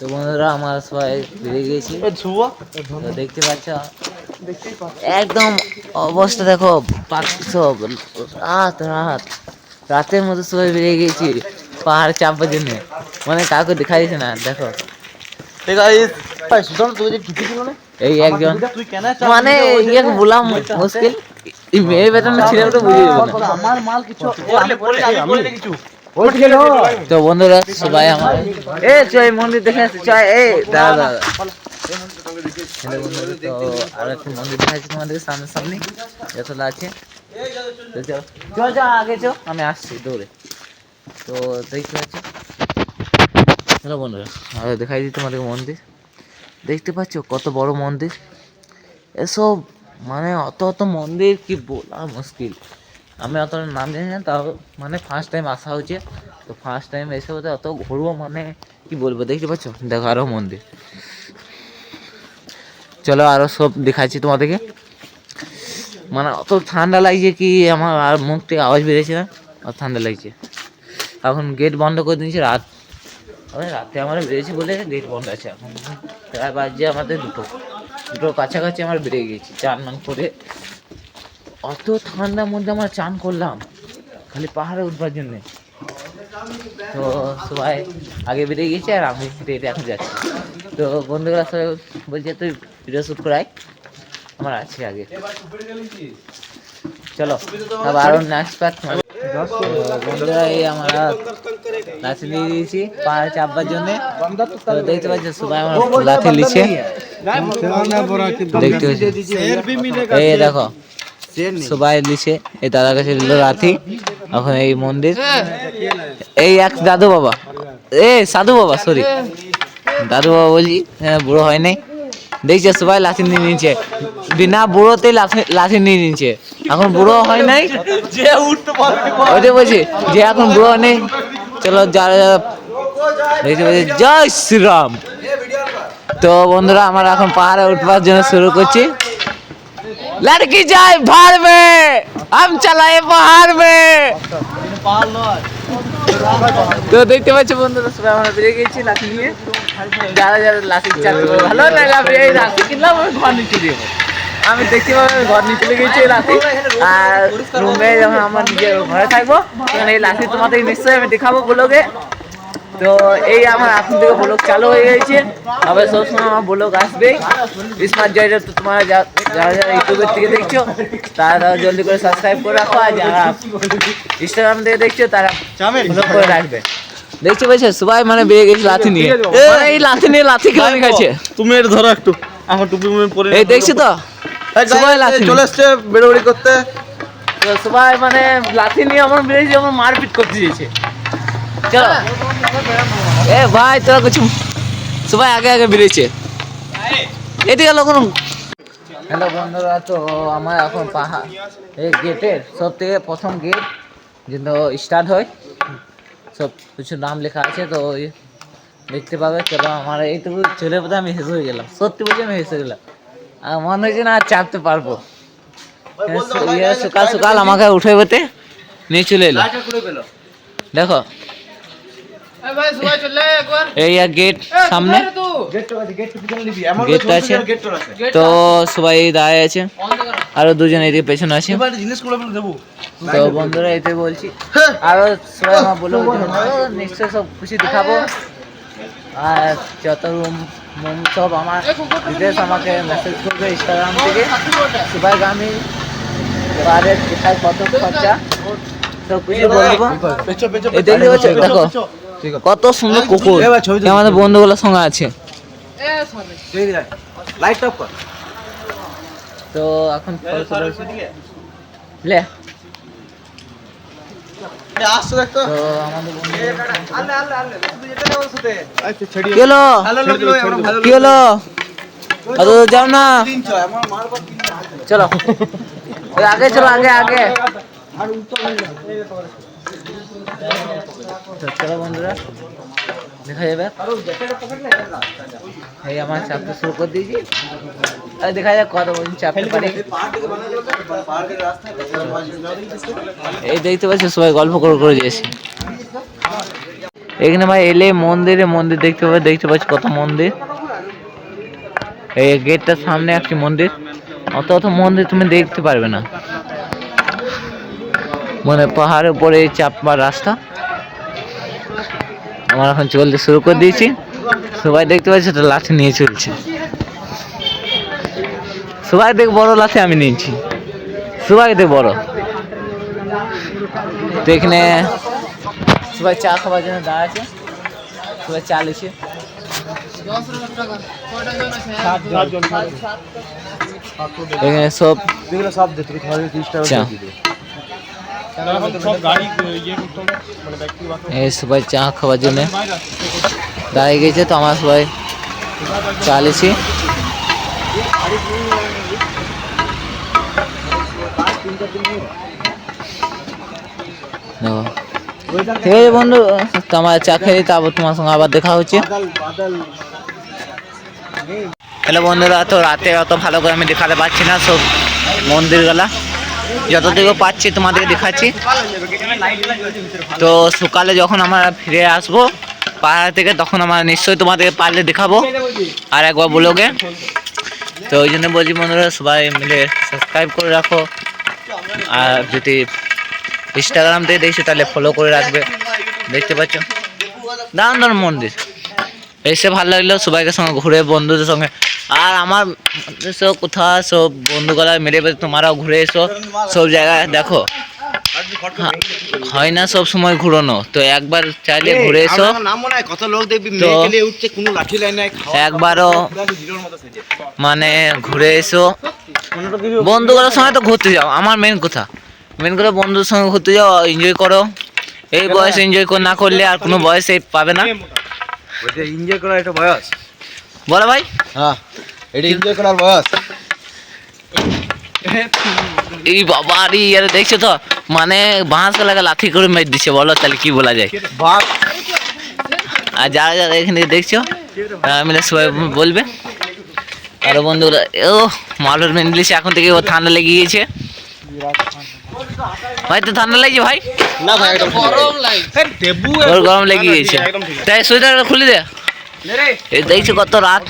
তো বন্ধুরা আমরা সবাই গেছি তো দেখতে পাচ্ছ একদম অবস্থা দেখো পাখি সব রাত রাত। রাতের মধ্যে সবাই বেরিয়ে গেছি পাহাড় চাপবার জন্য। মানে কাউকে দেখা। যাচ্ছে না? দেখো এই একজন। মানে ইয়ে বললাম মুশকিল। এই মেয়ে বেতন ছিল বুঝিয়ে আমার মাল কিছু। তো বন্ধুরা সবাই আমার এ চয় মন্দির দেখে আসছে চয় এ দাদা দাদা। তো আর একটা মন্দির দেখাচ্ছি তোমাদের সামনে সামনে। যতটা আছে। আগে চো আমি আসছি দৌড়ে। তো দেখতে পাচ্ছ? হ্যালো বন্ধুরা আর দেখাই দিই তোমাদের মন্দির। দেখতে পাচ্ছ কত বড় মন্দির? এসব মানে অত অত মন্দির কি বলা মুশকিল। আমি অত নাম জানি না, তাও মানে ফার্স্ট টাইম আসা হচ্ছে তো ফার্স্ট টাইম এসে বোধহয় অত ঘুরবো মানে কি বলব, দেখতে পাচ্ছ? দেখো আরও মন্দির। চলো আরও সব দেখাচ্ছি তোমাদেরকে। মানে অত ঠান্ডা লাগছে কি, আমার আর মুখ থেকে আওয়াজ বেরিয়েছে না, অত ঠান্ডা লাগছে। এখন গেট বন্ধ করে দিয়েছে, রাত রাতে আমরা বেরিয়েছি বলে গেট বন্ধ আছে এখন। প্রায় বাজছে আমাদের দুটো। দুটো কাছাকাছি আমরা বেরিয়ে গেছি চান মান করে অত ঠান্ডার মধ্যে আমরা চান করলাম। খালি পাহাড়ে উঠবার জন্যে। তো সবাই আগে বেরিয়ে গেছে আর আমি হেঁটে হেঁটে এখন যাচ্ছি। তো বন্ধুরা সবাই বলছে তুই ভিডিও শ্যুট করাই আমার আছে আগে। চলো আবার আরও নেক্সট পার্ট বন্ধুরা এই আমরা লাঠি নিয়ে দিয়েছি পাহাড়ে চাপবার জন্য। তো দেখতে পাচ্ছি সবাই আমার লাঠি নিচ্ছে দেখতে পাচ্ছি। এই দেখো সবাই নিচে, এই দাদার কাছে নিল লাঠি এখন এই মন্দির। এই এক দাদু বাবা, এ সাধু বাবা সরি দাদু বাবা বলছি হ্যাঁ বুড়ো হয় নাই। দেখছে সবাই লাঠি নিয়ে নিচ্ছে। বিনা বুড়োতেই লাঠি নিয়ে নিচ্ছে। এখন বুড়ো হয় নাই? ওইটাই বলছি, যে এখন বুড়ো নেই, চলো যারা যারা দেখতে পাচ্ছি জয় শ্রীরাম। তো বন্ধুরা, আমরা এখন পাহাড়ে উঠবার জন্য শুরু করছি। লড়কি যায় ভার মে আম চালায় পাহাড় মে তো দেখতে পাচ্ছ বন্ধুরা, সবাই আমরা বেরিয়ে গেছি লাঠি নিয়ে। যারা যারা লাঠি চালাতে ভালো না আমি এই লাঠি কিনলাম আমি ঘর নিচে দিয়ে আমি দেখতে পাবো আমি ঘর নিচে গেছি এই লাঠি। আর রুমে যখন আমার নিজের ঘরে থাকব, তখন এই লাঠি তোমাদের নিশ্চয়ই আমি দেখাবো বলোকে তো এই আমার এখন থেকে ব্লগ চালু হয়ে গেছে। আবার সবসময় আমার ব্লগ আসবে। স্মার্ট জয়টা তো তোমরা যারা যারা ইউটিউবের থেকে দেখছ তারা তারা জলদি করে সাবস্ক্রাইব করে রাখো। আর যারা ইনস্টাগ্রাম থেকে দেখছ তারা ফলো করে রাখবে। দেখছ বলছে সবাই মানে বেরিয়ে গেছে লাঠি নিয়ে। এই লাঠি নিয়ে লাথি খেলা গেছে তুমি এটা ধরো একটু। আমার টুপি মুপি পরে এই দেখছ তো? সবাই লাঠি চলে এসছে বেরোবেড়ি করতে। তো সবাই মানে লাঠি নিয়ে আমার বেরিয়েছে আমার মারপিট করতে দিয়েছে চলো। এ ভাই তোরা কিছু সবাই আগে আগে বেরিয়েছে। এদিকে লোক হ্যালো বন্ধুরা তো আমার এখন পাহাড় এই গেটের সব থেকে প্রথম গেট যেটা স্টার্ট হয়। সব কিছু নাম লেখা আছে তো ওই দেখতে পাবে। চলো আমার এইটুকু ছেলে বোধহয় আমি হেসে হয়ে গেলাম। সত্যি বলছি আমি হেসে গেলাম। আর মনে হয়েছে না আর চাপতে পারব। ইয়ে সকাল সকাল আমাকে উঠে বেতে নিয়ে চলে এলো। দেখো এই গেট সামনে। গেটটা আছে তো সবাই দাঁড়ায় আছে। আরও দুজন এদিকে পেছনে আছে। তো বন্ধুরা এতে বলছি আরও সবাই আমার বলে নিশ্চয় সব কিছু দেখাবো। আর যত রুম মুম সব আমার ডিটেলস আমাকে মেসেজ করবে ইনস্টাগ্রাম থেকে। সবাই আমি এবারে কোথায় কত খরচা? সব কিছু বলব। দেখো। কত সুন্দর কুকুর। এবার ছবি আমাদের বন্ধুগুলোর সঙ্গে আছে। লাইট অফ কর। তো এখন। লে। আচ্ছা দূর যাও না। তিন ছয় আমার মার পর তিন চলো। আগে চলো আগে আগে। চলো বন্ধুরা, দেখা যাবে। এই আমার চাপতে শুরু করে দিয়েছি। আর দেখা যাক কত পর্যন্ত চাপতে পারি। এই দেখতে পাচ্ছ, সবাই গল্প করে করে দিয়েছি। এখানে ভাই এলে মন্দিরে, মন্দির দেখতে পাবে, দেখতে পাচ্ছি কত মন্দির। এই গেটটার সামনে একটি মন্দির। অত অত মন্দির তুমি দেখতে পারবে না। মানে পাহাড়ের উপরে চাপবার রাস্তা। আমার এখন চলতে শুরু করে দিয়েছি। সবাই দেখতে পাচ্ছি তো লাঠি নিয়ে চলছে। সবাই দেখ বড় লাঠি আমি নিয়েছি। সবাই দেখ বড়। তো এখানে সবাই চা খাবার জন্য দাঁড়াচ্ছে। সবাই চা লিছে এখানে সব সব এই সবাই চা খাওয়ার জন্য। দাঁড়িয়ে গেছে তো আমার সবাই চা লিছি ঠিক আছে বন্ধু তোমার চা খেয়ে তারপর তোমার সঙ্গে আবার দেখা হচ্ছে। হ্যালো বন্ধুরা, তো রাতে অত ভালো করে আমি দেখাতে পারছি না, সব মন্দিরগুলা যতটুকু পাচ্ছি তোমাদেরকে দেখাচ্ছি। তো সকালে যখন আমরা ফিরে আসব পাহাড় থেকে, তখন আমরা নিশ্চয়ই তোমাদেরকে পারলে দেখাবো আর একবার ব্লগে। তো ওই জন্য বলছি বন্ধুরা, সবাই মিলে সাবস্ক্রাইব করে রাখো। আর যদি ইনস্টাগ্রাম থেকে দেখছ, তাহলে ফলো করে রাখবে। দেখতে পাচ্ছ? দারুণ মন্দির। এসে ভালো লাগল, সবাইকে সঙ্গে ঘুরে, বন্ধুদের সঙ্গে আর আমার এসো কোথাও সব বন্ধুগুলা মেরে তোমরাও ঘুরে এসো। সব জায়গায় দেখো। হয় না সব সময় ঘুরোনো। তো একবার চাইলে ঘুরে এসো। কত লোক দেখবি উঠছে কোনো লাঠি একবারও মানে ঘুরে এসো। বন্ধুগুলোর সঙ্গে তো ঘুরতে যাও। আমার মেন কথা। মেন কথা বন্ধুর সঙ্গে ঘুরতে যাও এনজয় করো। এই বয়স এনজয় না করলে আর কোনো বয়স পাবে না। এনজয় করা একটা বয়স। বলো ভাই। হ্যাঁ এটা এনজয় করার বয়স। এই বাবা রে আরে দেখছ তো? মানে বাঁশ লাগে লাথি করে মেরে দিচ্ছে বলো তাহলে কি বলা যায়? বাপ আর যারা যারা এখানে দেখছ তারা মিলে সবাই বলবে। আর বন্ধুরা ও মালুর মেন দিয়েছে এখন থেকে ও ঠান্ডা লেগে গিয়েছে। ভাই তো ঠান্ডা লাগছে ভাই? না ভাই গরম লাগে গরম লেগে গিয়েছে। তাই সোয়েটার খুলে দে। এই দেখছ কত রাত?